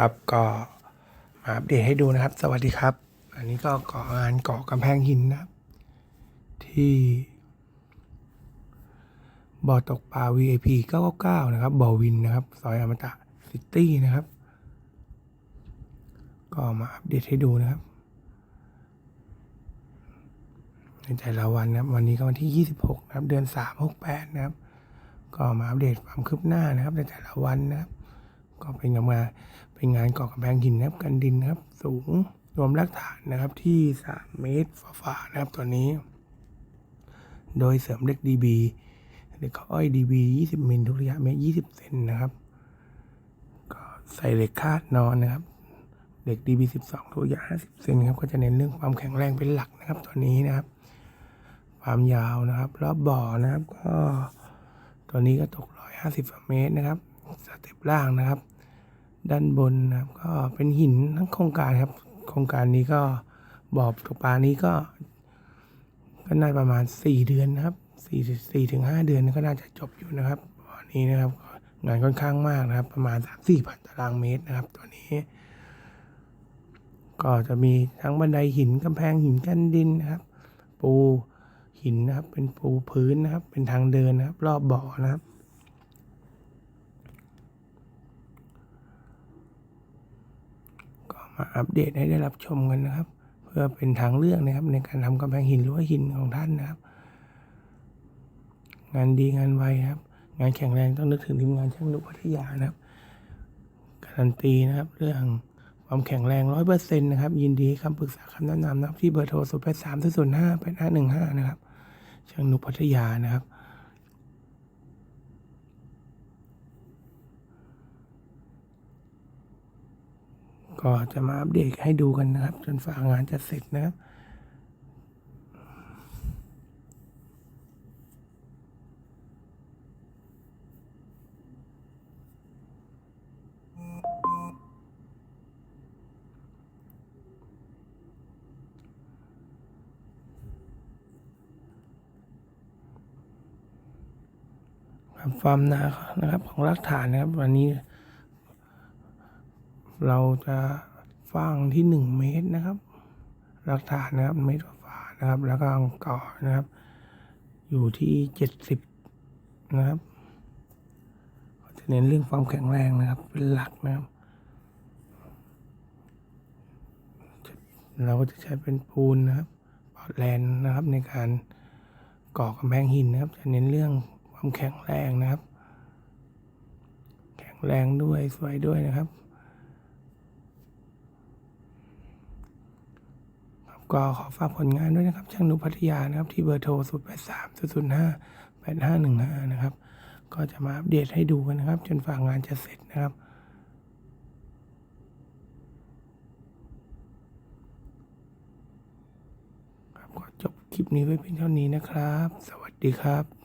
ครับ ก็มาอัปเดตให้ดูนะครับ สวัสดีครับ อันนี้ก็ก่องานก่อกำแพงหินนะครับ ที่บ่อตกปลา VIP 999 นะครับบ่อวินนะครับ ซอยอมตะซิตี้นะครับ ก็มาอัปเดตให้ดูนะครับ ในแต่ละวันนะครับ วันนี้ก็วันที่ 26 นะครับ เดือน 3 68 นะครับ ก็มาอัปเดตความคืบหน้านะครับ ในแต่ละวันนะครับ ก็เป็นงานมา เป็นงานก่อกำแพงหินนะครับกันดินนะครับ สูงรวมรากฐานนะครับที่ 3 เมตรฝ่าๆนะครับตัวนี้ โดยเสริมเหล็ก DB เหล็กอ้อย DB 20มิลทุกระยะเมตร20 เซนนะครับ ก็ใส่เหล็กคาดนอนนะครับเหล็ก DB 12ทุกระยะ50 เซนครับก็จะเน้นเรื่องความแข็งแรงเป็นหลักนะครับตัวนี้นะครับ ความยาวนะครับรอบบ่อนะครับก็ตัวนี้ก็ตก150เมตรนะครับสเต็ปล่างนะครับ ด้านบนนะครับก็เป็นหินทั้งโครงการครับ โครงการนี้ก็บ่อตกปลานี้ก็ก็น่าประมาณ 4 เดือนนะครับ4 4ถึง5เดือนก็น่าจะจบอยู่นะครับบ่อนี้นะครับงานค่อนข้างมากนะครับ ประมาณ3 4พันตารางเมตรนะครับ ตัวนี้ ก็จะมีทั้งบันไดหินกำแพงหินกันดินนะครับ ปูหินนะครับ เป็นปูพื้นนะครับ เป็นทางเดินนะครับ รอบบ่อนะครับ ก็ มาอัปเดตให้ได้รับชมกันนะครับ เพื่อเป็นทางเลือกนะครับ ในการทำกำแพงหินหรือว่าหินของท่านนะครับ งานดีงานไวครับ งานแข็งแรงต้องนึกถึงทีมงานช่างนุพัทยานะครับการันตีนะครับ เรื่องความแข็งแรงร้อยเปอร์เซ็นต์นะครับยินดีคำปรึกษาคำแนะนำนะครับที่เบอร์โทรศูนย์แปดสามศูนย์ห้าแปดห้าหนึ่งห้านะครับช่างนุพัทยานะครับ ก็จะมาอัปเดตให้ดูกันนะครับ จนฝางานจะเสร็จนะครับครับความหนานะครับของรากฐานนะครับ วันนี้ เราจะฟังที่หนึ่งเมตรนะครับรากฐานนะครับเมตรฝานะครับ แล้วก็อังก่อนะครับ อยู่ที่เจ็ดสิบนะครับจะเน้นเรื่องความแข็งแรงนะครับ เป็นหลักนะครับ เราก็จะใช้เป็นปูนนะครับปอดแลนนะครับในการก่อกำแพงหินนะครับ จะเน้นเรื่องความแข็งแรงนะครับ แข็งแรงด้วยสวยด้วยนะครับ ครับ ก็ขอฝากผลงานด้วยนะครับ ช่างนุพัทยานะครับ ที่เบอร์โทร0 8 3 0 0 5 8 5 1 5 นะครับ ก็จะมาอัปเดตให้ดูกันนะครับ จนฝากงานจะเสร็จนะครับครับก็จบคลิปนี้ไว้เพียงเท่านี้นะครับ สวัสดีครับ